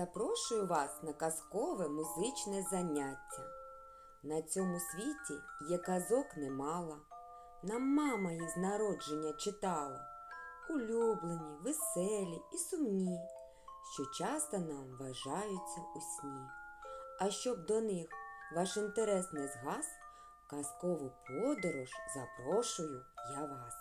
запрошую вас на казкове музичне заняття. На цьому світі є казок немало. Нам мама їх з народження читала. Улюблені, веселі і сумні, що часто нам вважаються у сні. А щоб до них ваш інтерес не згас, в казкову подорож запрошую я вас.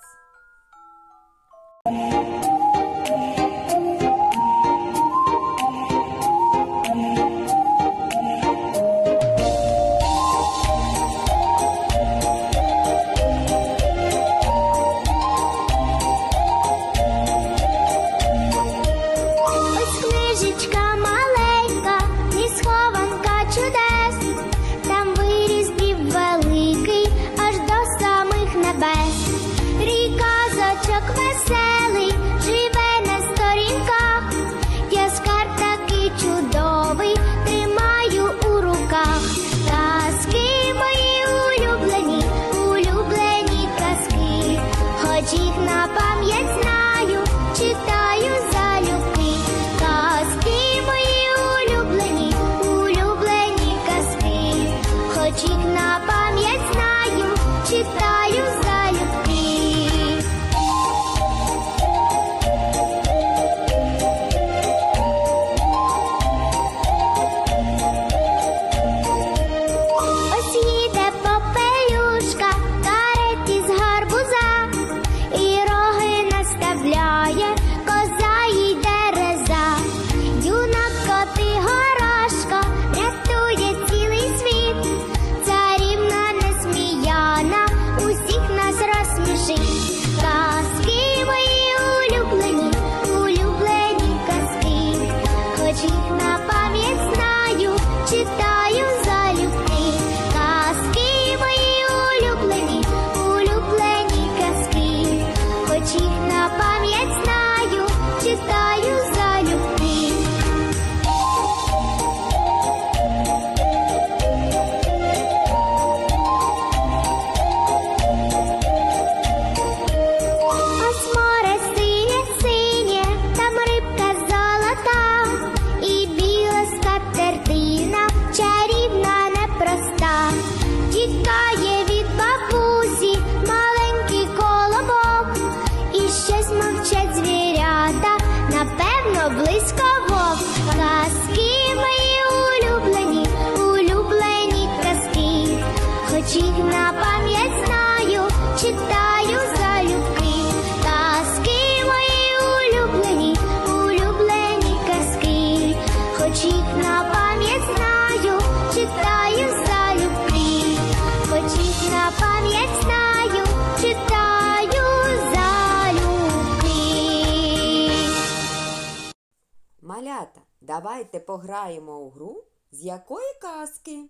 Малята, давайте пограємо у гру з якої казки?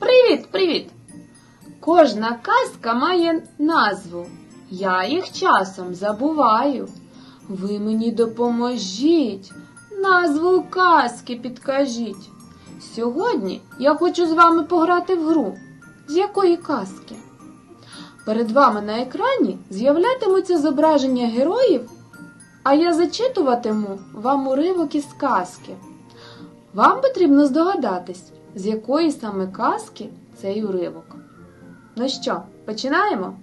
Привіт, привіт! Кожна казка має назву. Я їх часом забуваю. Ви мені допоможіть, назву казки підкажіть. Сьогодні я хочу з вами пограти в гру. З якої казки? Перед вами на екрані з'являтимуться зображення героїв, а я зачитуватиму вам уривок із казки. Вам потрібно здогадатись, з якої саме казки цей уривок. Ну що, починаємо?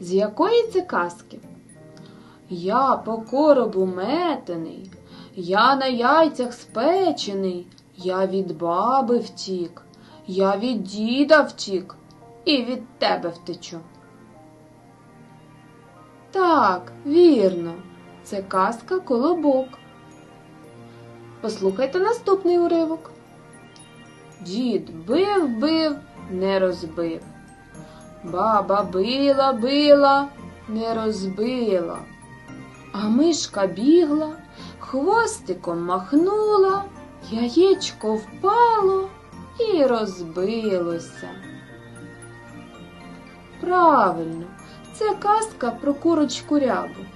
З якої це казки? Я по коробу метений, я на яйцях спечений, я від баби втік, я від діда втік і від тебе втечу. Так, вірно, це казка колобок. Послухайте наступний уривок. Дід бив, бив, не розбив. Баба била, била, не розбила. А мишка бігла, хвостиком махнула, яєчко впало і розбилося. Правильно, це казка про курочку рябу.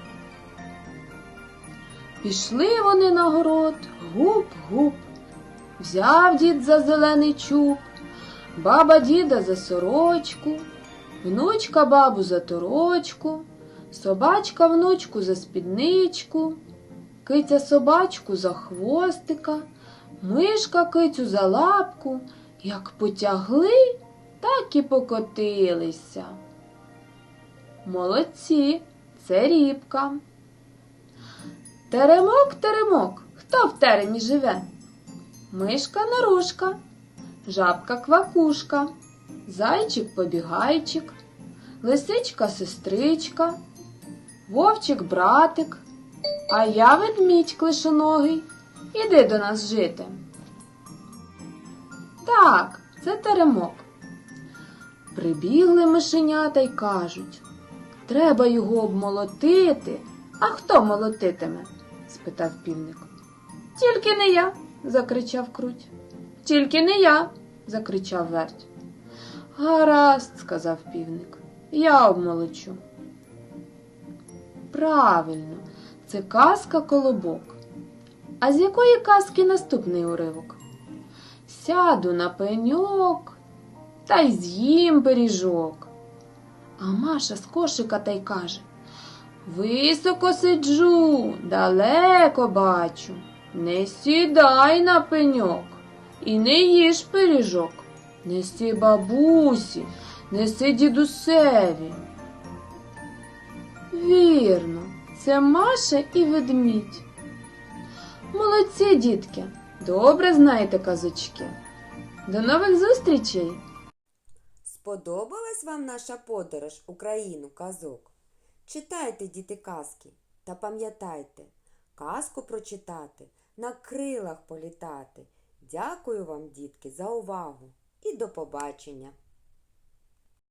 Пішли вони на город, гуп-гуп. Взяв дід за зелений чуб, баба діда за сорочку, внучка бабу за торочку, Собачка внучку за спідничку, киця собачку за хвостика, мишка кицю за лапку, як потягли, так і покотилися. Молодці, це рібка. Теремок, теремок, хто в теремі живе? Мишка норушка, жабка квакушка, зайчик побігайчик, лисичка сестричка, вовчик братик, а я ведмідь клишоногий. Іди до нас жити. Так, це теремок. Прибігли мишенята й кажуть, треба його обмолотити. А хто молотитиме? спитав півник. Тільки не я, закричав круть. Тільки не я, закричав верть. Гаразд, сказав півник, я обмолочу. Правильно, це казка колобок. А з якої казки наступний уривок? Сяду на пеньок та й з'їм пиріжок. А Маша з кошика та й каже Високо сиджу, далеко бачу. Не сідай на пеньок і не їж пиріжок. Неси бабусі, неси дідусеві. Вірно, це Маша і ведмідь. Молодці, дітки, добре знаєте казочки. До нових зустрічей! Сподобалась вам наша подорож Україну казок? Читайте, діти, казки та пам'ятайте, казку прочитати, на крилах політати. Дякую вам, дітки, за увагу і до побачення!